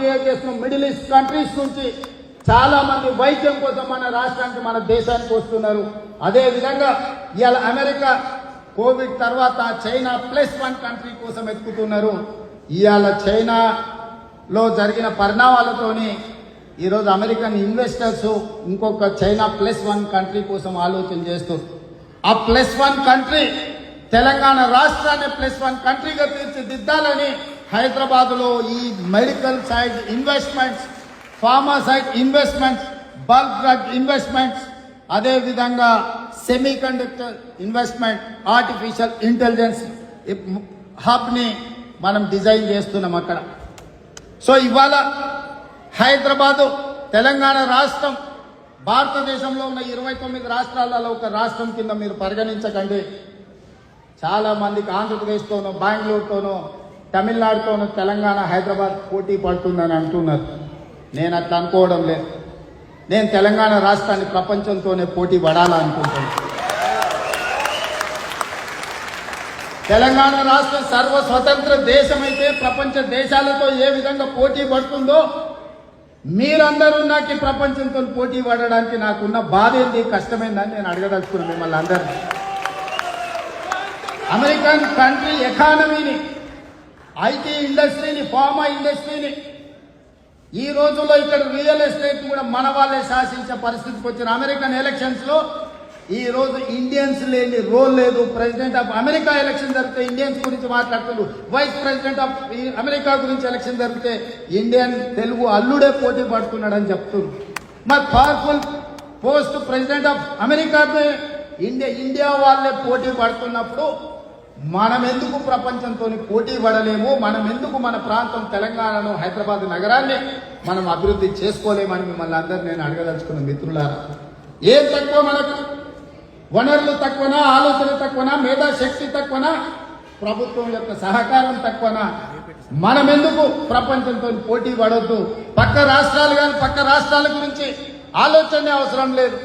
Create చేస్తున్నాం? Middle east countries నుంచి చాలా మంది వైద్యం కోసం మన రాష్ట్రానికి మన దేశానికి వస్తున్నారు. అదే విధంగా ఇవాళ అమెరికా కోవిడ్ తర్వాత చైనా ప్లస్ వన్ కంట్రీ కోసం ఎత్తుకుతున్నారు ఇవాళ చైనాలో జరిగిన పరిణామాలతోని ఈరోజు అమెరికన్ ఇన్వెస్టర్స్ ఇంకొక చైనా ప్లస్ వన్ కంట్రీ కోసం ఆలోచన చేస్తూ ఆ ప్లస్ వన్ కంట్రీ తెలంగాణ రాష్ట్రాన్ని ప్లస్ వన్ కంట్రీగా తీర్చిదిద్దాలని హైదరాబాద్లో ఈ medical side investments pharma side investments bulk drug investments అదేవిధంగా semi conductor investment artificial intelligence హబ్ని మనం డిజైన్ చేస్తున్నాం అక్కడ. సో ఇవాళ హైదరాబాదు తెలంగాణ రాష్ట్రం భారతదేశంలో ఉన్న ఇరవై తొమ్మిది రాష్ట్రాలలో ఒక రాష్ట్రం కింద మీరు పరిగణించకండి. చాలా మందికి ఆంధ్రప్రదేశ్తోనో బెంగళూరుతోనో తమిళనాడుతోనూ తెలంగాణ హైదరాబాద్ పోటీ పడుతుందని అంటున్నారు. నేను అట్లా అనుకోవడం లేదు. నేను తెలంగాణ రాష్ట్రాన్ని ప్రపంచంతోనే పోటీ పడాలనుకుంటున్నాను తెలంగాణ రాష్ట్రం సర్వ స్వతంత్ర దేశమైతే ప్రపంచ దేశాలతో ఏ విధంగా పోటీ పడుతుందో మీరందరూ నాకు ప్రపంచంతో పోటీ పడడానికి నాకున్న బాధ ఏంటి కష్టమైందని నేను అడగదలుచుకున్నాను మిమ్మల్ని అందరినీ. అమెరికన్ కంట్రీ ఎకానమీని ఐటీ ఇండస్ట్రీని ఫార్మా ఇండస్ట్రీని ఈ రోజుల్లో ఇక్కడ రియల్ ఎస్టేట్ కూడా మన వాళ్ళే శాసించే పరిస్థితికి వచ్చిన అమెరికన్ ఎలక్షన్స్లో ఈ రోజు ఇండియన్స్ లేని రోల్ లేదు. ప్రెసిడెంట్ ఆఫ్ అమెరికా ఎలక్షన్ జరిగితే ఇండియన్స్ గురించి మాట్లాడుతున్నారు వైస్ ప్రెసిడెంట్ ఆఫ్ ఈ- అమెరికా గురించి ఎలక్షన్ జరిగితే ఇండియన్ తెలుగు అల్లుడే పోటీ పడుతున్నాడని చెప్తున్నారు మరి powerful post president of America India India వాళ్ళే పోటీ పడుతున్నప్పుడు మనం ఎందుకు ప్రపంచంతో పోటీ పడలేము? మనం ఎందుకు మన ప్రాంతం తెలంగాణను హైదరాబాద్ నగరాన్ని మనం అభివృద్ధి చేసుకోలేమని మిమ్మల్ని అందరు నేను అడగదలుచుకున్న మిత్రులారా? ఏం తక్కువ మనకు? వనరులు తక్కువనా? ఆలోచన తక్కువనా? మేధాశక్తి తక్కువనా? ప్రభుత్వం యొక్క సహకారం తక్కువనా? మనం ఎందుకు ప్రపంచంతో పోటీ పడవద్దు పక్క రాష్ట్రాలు కానీ పక్క రాష్ట్రాల గురించి ఆలోచనే అవసరం లేదు.